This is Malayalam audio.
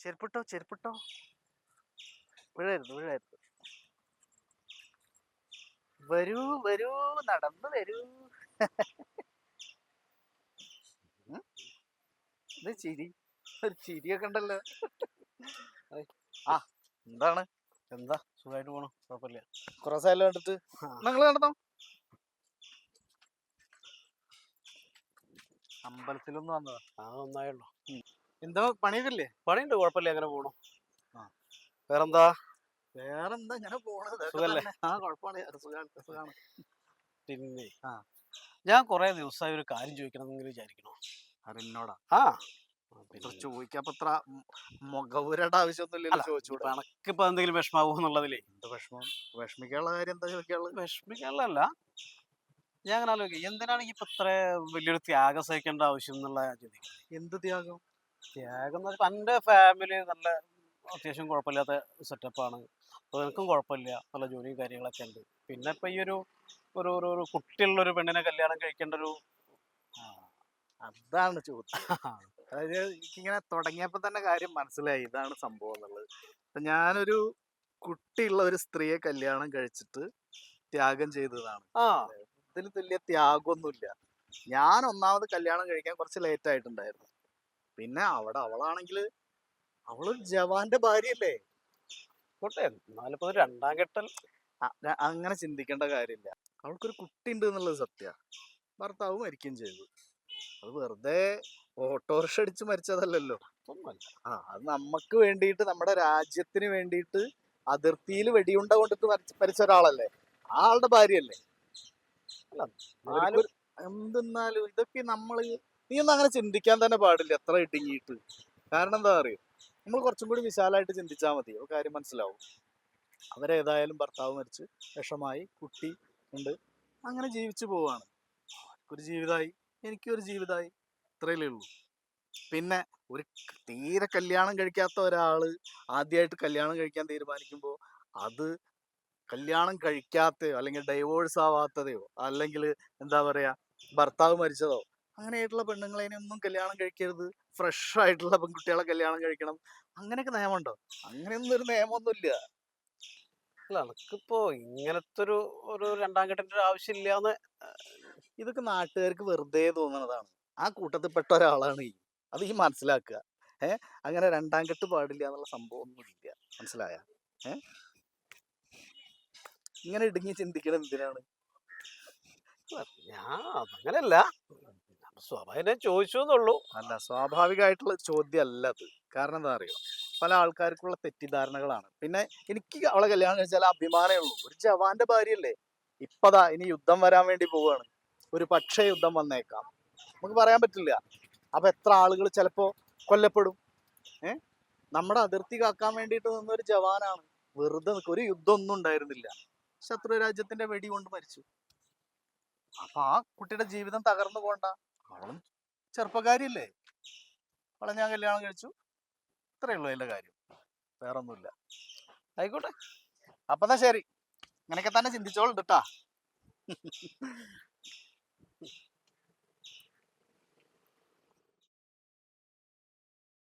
ചെരുപ്പിട്ടോ ചെരുപ്പിട്ടോ? വീഴരുത് വീഴരുത്. വരൂ വരൂ നടന്നു വരൂ? ഇത് ചിരി ഒരു ചിരിയൊക്കെ ഉണ്ടല്ലോ. ആ എന്താണ്? എന്താ? സുഖമായിട്ട് പോണു. കുഴപ്പമില്ല. കുറെ സ്ഥലം കണ്ടിട്ട് നിങ്ങൾ കണ്ടോ? അമ്പലത്തിലൊന്നും വന്നതാ. ആ ഒന്നായുള്ളൂ എന്താ പണിയൊക്കെ പണിയുണ്ട് കുഴപ്പമില്ല അങ്ങനെ പോണോ. വേറെന്താ? വേറെന്താ ഇങ്ങനെ പോണത് സുഖല്ലേ? ആ കുഴപ്പമാണ് സുഖാണ് സുഖാണ്. പിന്നെ? ആ. ഞാൻ കുറെ ദിവസമായി ഒരു കാര്യം ചോദിക്കണം വിചാരിക്കണോ അതെന്നോടാ ആ. ചോദിക്കാപ്പോ ഇത്ര മുഖവുരയുടെ ആവശ്യമൊന്നുമില്ലല്ലോ അല്ല, ചോദിച്ചൂടാ കണക്കിപ്പോ എന്തെങ്കിലും വിഷമാകുമോ എന്നുള്ളതിലേ. എന്ത് വിഷമം? വിഷമിക്കാനുള്ള കാര്യം എന്താ ചോദിക്കാനുള്ളത്? വിഷമിക്കാനുള്ളതല്ല. ഞാൻ അങ്ങനെ ആലോചിക്കും. എന്തിനാണ് ഇപ്പൊ ഇത്ര വലിയൊരു ത്യാഗം സഹിക്കേണ്ട ആവശ്യം എന്നുള്ള ഞാൻ എന്ത് ത്യാഗം? ത്യാഗം എന്റെ ഫാമിലി നല്ല അത്യാവശ്യം കുഴപ്പമില്ലാത്ത സെറ്റപ്പാണ് അപ്പോൾ എനിക്കും കുഴപ്പമില്ല. നല്ല ജോലിയും കാര്യങ്ങളൊക്കെ ഉണ്ട്. പിന്നെ ഇപ്പം ഈ ഒരു ഒരു ഒരു ഒരു കുട്ടിയുള്ള ഒരു പെണ്ണിനെ കല്യാണം കഴിക്കേണ്ട ഒരു അതാണ് ചോദ്യം. അതായത് എനിക്കിങ്ങനെ തുടങ്ങിയപ്പോൾ തന്നെ കാര്യം മനസ്സിലായി. ഇതാണ് സംഭവം എന്നുള്ളത്. അപ്പൊ ഞാനൊരു കുട്ടിയുള്ള ഒരു സ്ത്രീയെ കല്യാണം കഴിച്ചിട്ട് ത്യാഗം ചെയ്തതാണ്. ആ. ഇതിൽ തുല്യ ത്യാഗമൊന്നുമില്ല. ഞാൻ ഒന്നാമത് കല്യാണം കഴിക്കാൻ കുറച്ച് ലേറ്റ് ആയിട്ടുണ്ടായിരുന്നു. പിന്നെ അവിടെ അവളാണെങ്കിൽ അവൾ ജവാന്റെ ഭാര്യയല്ലേ? കോട്ടെ എന്നാലിപ്പോ രണ്ടാം കെട്ടൽ അങ്ങനെ ചിന്തിക്കേണ്ട കാര്യമില്ല. അവൾക്കൊരു കുട്ടി ഉണ്ട് എന്നുള്ളത് സത്യ. ഭർത്താവ് മരിക്കുകയും ചെയ്തു. അത് വെറുതെ ഓട്ടോറിക്ഷ അടിച്ച് മരിച്ചതല്ലല്ലോ. ആ അത് നമുക്ക് വേണ്ടിയിട്ട് നമ്മുടെ രാജ്യത്തിന് വേണ്ടിയിട്ട് അതിർത്തിയിൽ വെടിയുണ്ട കൊണ്ടിട്ട് മരിച്ച മരിച്ച ഒരാളല്ലേ? ആളുടെ ഭാര്യയല്ലേ? എന്തെന്നാലും ഇതൊക്കെ നമ്മൾ നീ ഒന്നും അങ്ങനെ ചിന്തിക്കാൻ തന്നെ പാടില്ല എത്ര ഇടുങ്ങിയിട്ട്. കാരണം എന്താ അറിയോ? നമ്മൾ കുറച്ചും കൂടി വിശാലമായിട്ട് ചിന്തിച്ചാൽ മതി അപ്പോൾ കാര്യം മനസ്സിലാവും. അവരേതായാലും ഭർത്താവ് മരിച്ച് വിഷമായി കുട്ടി ഉണ്ട് അങ്ങനെ ജീവിച്ചു പോവാണ്. ഒരു ജീവിതമായി എനിക്കൊരു ജീവിതമായി ഇത്രയല്ലേ ഉള്ളൂ. പിന്നെ ഒരു തീരെ കല്യാണം കഴിക്കാത്ത ഒരാൾ ആദ്യമായിട്ട് കല്യാണം കഴിക്കാൻ തീരുമാനിക്കുമ്പോൾ അത് കല്യാണം കഴിക്കാത്തയോ അല്ലെങ്കിൽ ഡൈവോഴ്സ് ആവാത്തതയോ അല്ലെങ്കിൽ എന്താ പറയുക ഭർത്താവ് മരിച്ചതോ അങ്ങനെയായിട്ടുള്ള പെണ്ണുങ്ങളെ ഒന്നും കല്യാണം കഴിക്കരുത്. ഫ്രഷ് ആയിട്ടുള്ള പെൺകുട്ടികളെ കല്യാണം കഴിക്കണം. അങ്ങനെയൊക്കെ നിയമമുണ്ടോ? അങ്ങനെയൊന്നും ഒരു നിയമമൊന്നുമില്ല. അല്ല എനിക്കിപ്പോ ഇങ്ങനത്തെ ഒരു ഒരു രണ്ടാം കെട്ടിന്റെ ഒരു ആവശ്യമില്ല എന്ന് ഇതൊക്കെ നാട്ടുകാർക്ക് വെറുതെ തോന്നുന്നതാണ്. ആ കൂട്ടത്തിൽപ്പെട്ട ഒരാളാണ് ഈ. അത് ഈ മനസ്സിലാക്കുക. ഏ അങ്ങനെ രണ്ടാം കെട്ട് പാടില്ല എന്നുള്ള സംഭവം ഒന്നും ഇല്ല മനസ്സിലായ? ഏ? ഇങ്ങനെ ഇടുങ്ങി ചിന്തിക്കണം എന്തിനാണ്? ഞാൻ അതങ്ങനല്ല. സ്വാഭാവികം ചോദിച്ചു എന്നുള്ളൂ. അല്ല സ്വാഭാവികമായിട്ടുള്ള ചോദ്യം അല്ല അത്. കാരണം എന്താ അറിയോ? പല ആൾക്കാർക്കുള്ള തെറ്റിദ്ധാരണകളാണ്. പിന്നെ എനിക്ക് അവളെ കല്യാണം കഴിച്ചാൽ അഭിമാനമേ ഉള്ളൂ. ഒരു ജവാന്റെ ഭാര്യയല്ലേ? ഇപ്പതാ ഇനി യുദ്ധം വരാൻ വേണ്ടി പോവുകയാണ് ഒരു പക്ഷേ യുദ്ധം വന്നേക്കാം. നമുക്ക് പറയാൻ പറ്റില്ല. അപ്പൊ എത്ര ആളുകൾ ചിലപ്പോ കൊല്ലപ്പെടും? ഏ? നമ്മുടെ അതിർത്തി കാക്കാൻ വേണ്ടിയിട്ട് നിന്ന ഒരു ജവാനാണ്. വെറുതെ നിൽക്കുക ഒരു യുദ്ധം ഒന്നും ഉണ്ടായിരുന്നില്ല. ശത്രു രാജ്യത്തിന്റെ വെടി കൊണ്ട് മരിച്ചു. അപ്പൊ ആ കുട്ടിയുടെ ജീവിതം തകർന്നു പോണ്ട. അവളും ചെറുപ്പക്കാരിയല്ലേ അവളെ ഞാൻ കല്യാണം കഴിച്ചു. ഇത്രയേ ഉള്ളൂ അതിന്റെ കാര്യം. വേറെ ഒന്നുമില്ല ആയിക്കോട്ടെ. അപ്പൊ ശരി. ഇങ്ങനെയൊക്കെ തന്നെ ചിന്തിച്ചോളുണ്ട് കേട്ടാ